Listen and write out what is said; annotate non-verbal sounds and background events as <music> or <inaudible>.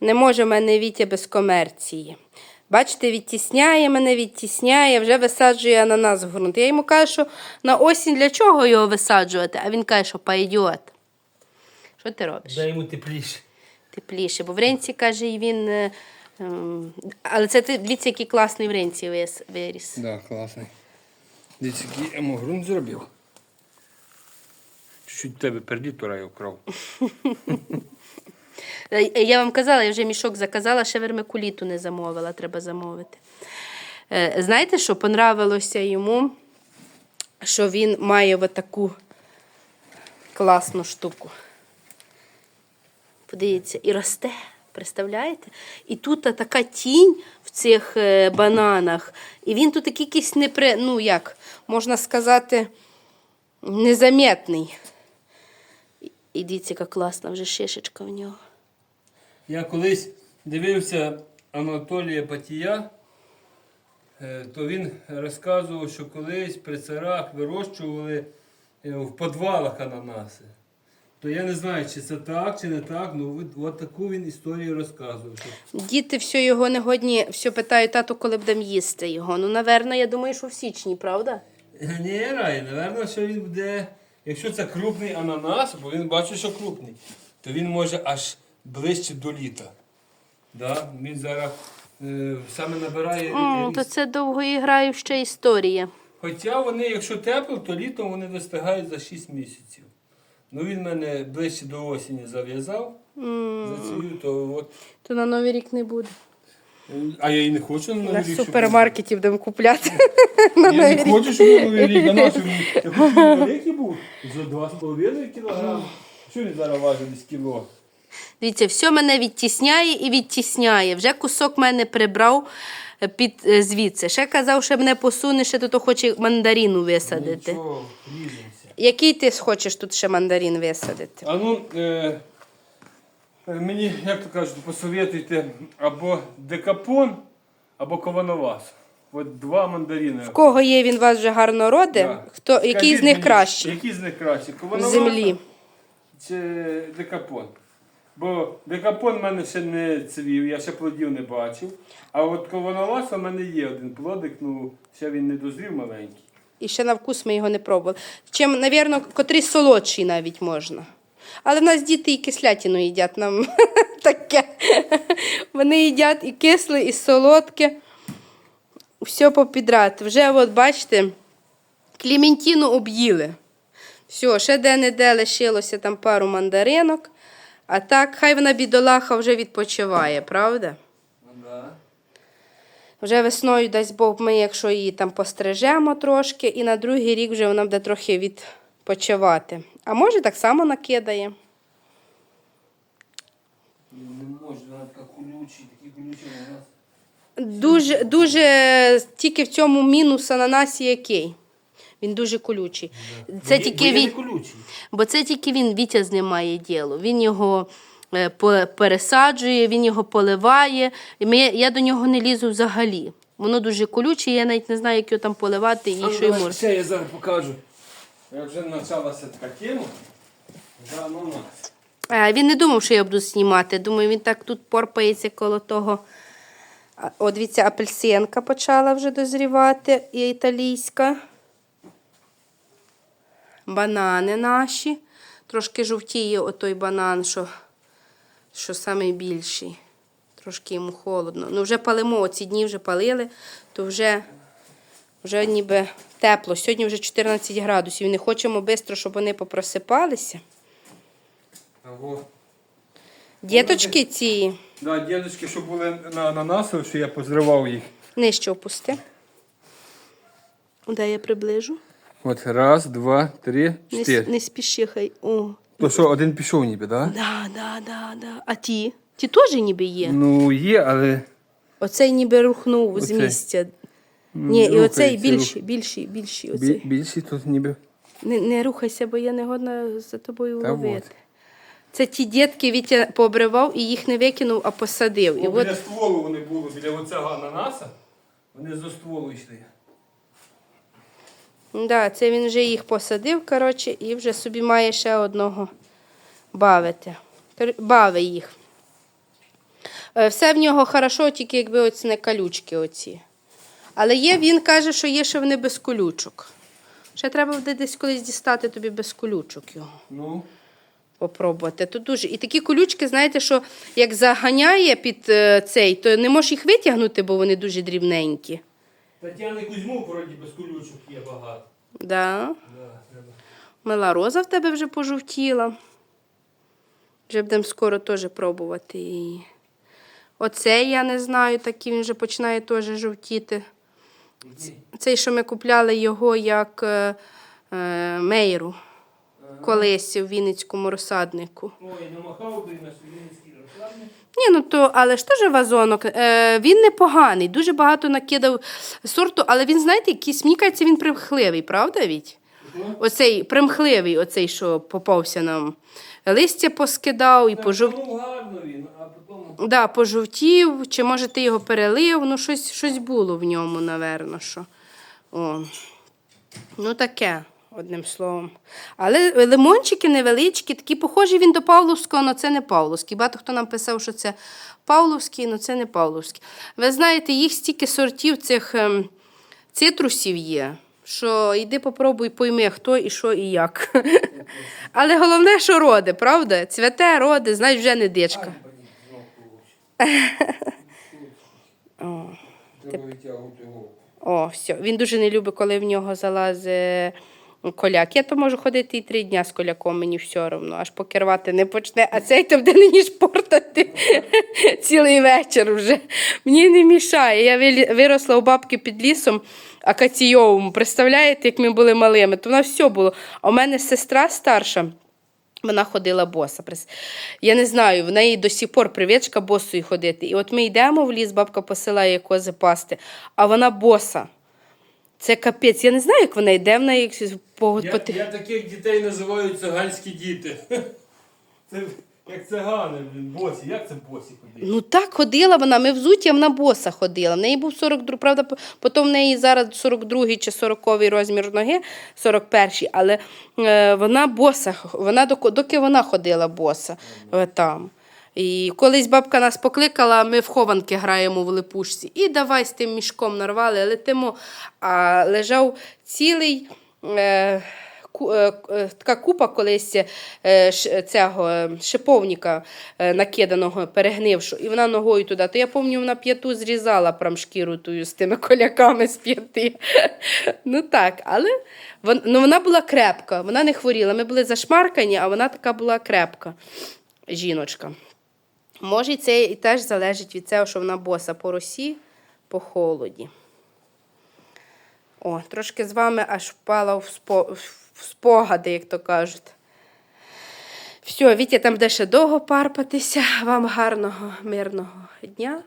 Не може в мене Вітя без комерції. Бачите, відтісняє мене, відтісняє, вже висаджує ананас в ґрунт. Я йому кажу, що на осінь для чого його висаджувати? А він каже, що пойдет. Що ти робиш? Дай йому тепліше. Тепліше. Бо в ринці, каже, і він. е, ем, Але це ти дивіться, який класний в ринці виріс. Так, да, класний. Дивіться, який йому ґрунт зробив. Чуть-чуть тебе пердітора я вкрав. <laughs> Е, Я вам казала, я вже мішок заказала, ще вермикуліту не замовила, треба замовити. Е, Знаєте, що понравилося йому, що він має таку класну штуку. Подивіться, і росте. Представляєте? І тут така тінь в цих е, бананах, і він тут якийсь непри, ну як, можна сказати, незаметний. І- І дивіться, яка класна вже шишечка в нього. Я колись дивився Анатолія Патія, е, то він розказував, що колись при царах вирощували е, в підвалах ананаси. То я не знаю, чи це так, чи не так, ну от таку він історію розказував. Діти все його не годні, все питають, тату, коли будемо їсти його. Ну, наверно, я думаю, що в січні, правда? Ні, Рай, напевно, що він буде. Якщо це крупний ананас, бо він бачить, що крупний, то він може аж ближче до літа. Да? Він зараз е, саме набирає ріст. то це довгоіграюча історія. Хоча вони, якщо тепло, то літом вони достигають за 6 місяців. Ну він мене ближче до осені зав'язав. Зацвів, то от. То на Новий рік не буде. А я і не хочу на новий рік. щоб- супермаркеті будемо купляти. Я не хочу, щоб на новий рік, на хочу, великий був за 2,5 кг. Що він зараз важить десь кіло? Дивіться, все мене відтісняє і відтісняє. Вже кусок мене прибрав е, під е, звідси. Ще казав, що мене посуне, ще тут хоче мандаріну висадити. Нічого. Який ти хочеш тут ще мандарин висадити? А ну, е, е, мені, як то кажуть, посоветуйте або декапон, або ковановас. От два мандарини. В кого є, він вас вже гарно роде? Да. Хто, який Скажіть з них мені, кращий? Який з них кращий? В Ковановас землі. чи декапон? Бо декапон в мене ще не цвів, я ще плодів не бачив. А от ковановас у мене є один плодик, ну ще він не дозрів маленький. І ще на вкус ми його не пробували. Чим, навірно, котрий солодший навіть можна. Але в нас діти і кислятину їдять нам <laughs> таке. Вони їдять і кисле, і солодке. Все попідряд. Вже, от бачите, клементину об'їли. Все, ще де-не-де лишилося там пару мандаринок. А так, хай вона бідолаха вже відпочиває, правда? Вже весною дасть Бог ми, якщо її там пострижемо трошки, і на другий рік вже вона буде трохи відпочивати. А може так само накидає. Не може, вона така колючий, такий колючий ананас. Дуже, дуже тільки в цьому мінус ананасі який. Він дуже колючий. Це Бо тільки я він, колючий. бо це тільки він Вітя з ним має діло. Він його е, по- пересаджує, він його поливає. І ми, я до нього не лізу взагалі. Воно дуже колюче, я навіть не знаю, як його там поливати і ну, що йому. Ще я зараз покажу. Як вже почалася така тема. За ананас. Е, Він не думав, що я буду знімати. Думаю, він так тут порпається коло того. А, О, дивіться, апельсинка почала вже дозрівати, і італійська. Банани наші. Трошки жовтіє отой банан, що, що найбільший. Трошки йому холодно. Ну, вже палимо, оці дні вже палили, то вже, вже ніби тепло. Сьогодні вже 14 градусів. Не хочемо швидко, щоб вони попросипалися. Ого. Діточки ці Да, дідочки, що були на ананасу, що я позривав їх. нижче опусти. Де я приближу? От раз, два, три, Не, с- чотири. не спіши, хай. О. То що, один пішов ніби, так? Да? Да, да, да, да. А ті? Ті теж ніби є. Ну, є, але. Оцей ніби рухнув з Оцей. місця. ну, Ні, і оцей більший, більший, більший. Оцей. Бі- Більший тут ніби. Не, не рухайся, бо я не годна за тобою Та ловити. от. Це ті дітки Вітя пообривав і їх не викинув, а посадив. І от стволу вони були, біля оцього ананаса. Вони зо стволу йшли. Да, це він вже їх посадив, коротше, і вже собі має ще одного бавити. Бави їх. Е, Все в нього хорошо, тільки якби оці не калючки оці. Але є, він каже, що є ще вони без колючок. Ще треба буде десь колись дістати тобі без колючок його. Ну, Попробувати. Тут дуже. І такі колючки, знаєте, що як заганяє під е, цей, то не можеш їх витягнути, бо вони дуже дрібненькі. Тетяни Кузьмук, вроді без колючок є багато. Да. Да, треба. Мила роза в тебе вже пожовтіла. Вже будемо скоро теж пробувати її. Оцей я не знаю, такий він вже починає теж жовтіти. Цей, що ми купляли його як е, е, мейру колись у Вінницькому розсаднику. Ой, намахав би на Сулінський розкладник. Ні, ну то, але ж теж вазонок. Е, він непоганий, дуже багато накидав сорту, але він, знаєте, якийсь, мені кажеться, він примхливий, правда, Віть? Оцей примхливий, оцей, що попався нам. Листя поскидав і пожов... Гарно він, а потім... да, пожовтів, чи може ти його перелив, ну щось, щось було в ньому, напевно. Що. О. Ну таке, одним словом. Але лимончики невеличкі, такі похожі він до Павловського, але це не Павловський. Багато хто нам писав, що це Павловський, але це не Павловський. Ви знаєте, їх стільки сортів цих ем, цитрусів є. Що йди попробуй, пойми, хто і що і як. <laughs> Але головне, що роди, правда? Цвяте, роди, знаєш, вже не дичка. <laughs> О, все. Він дуже не любить, коли в нього залазить коляк. Я то можу ходити і три дня з коляком, мені все одно, аж поки рвати не почне, а цей то буде нині шпортати <laughs> цілий вечір вже. Мені не мішає. Я виросла у бабки під лісом акаційовому. Представляєте, як ми були малими? То в нас все було. А у мене сестра старша. Вона ходила боса. Я не знаю, в неї до сих пор привичка босою ходити. І от ми йдемо в ліс, бабка посилає кози пасти, а вона боса. Це капець. Я не знаю, як вона йде в неї по, Я, я таких дітей називаю циганські діти. <laughs> Це як цигани, блін, босі. Як це босі ходять? Ну так ходила вона, ми взуті, а вона боса ходила. В неї був 42, правда, потім в неї зараз 42 чи 40 розмір ноги, 41, але е, вона боса, вона доки, доки вона ходила боса е, там. І колись бабка нас покликала, ми в хованки граємо в липушці. І давай з тим мішком нарвали, летимо. А лежав цілий. Е, е, е, така купа колись е, цього е, шиповника е, накиданого, перегнившого, і вона ногою туди. То я пам'ятаю, вона п'яту зрізала прям тую з тими коляками з п'яти. <laughs> Ну так, але ну, вона була крепка, вона не хворіла. Ми були зашмаркані, а вона така була крепка жіночка. Може, це і теж залежить від цього, що вона боса по росі, по холоді. О, трошки з вами аж впала в, спо... в спогади, як то кажуть. Все, Вітя там буде ще довго парпатися. Вам гарного, мирного дня.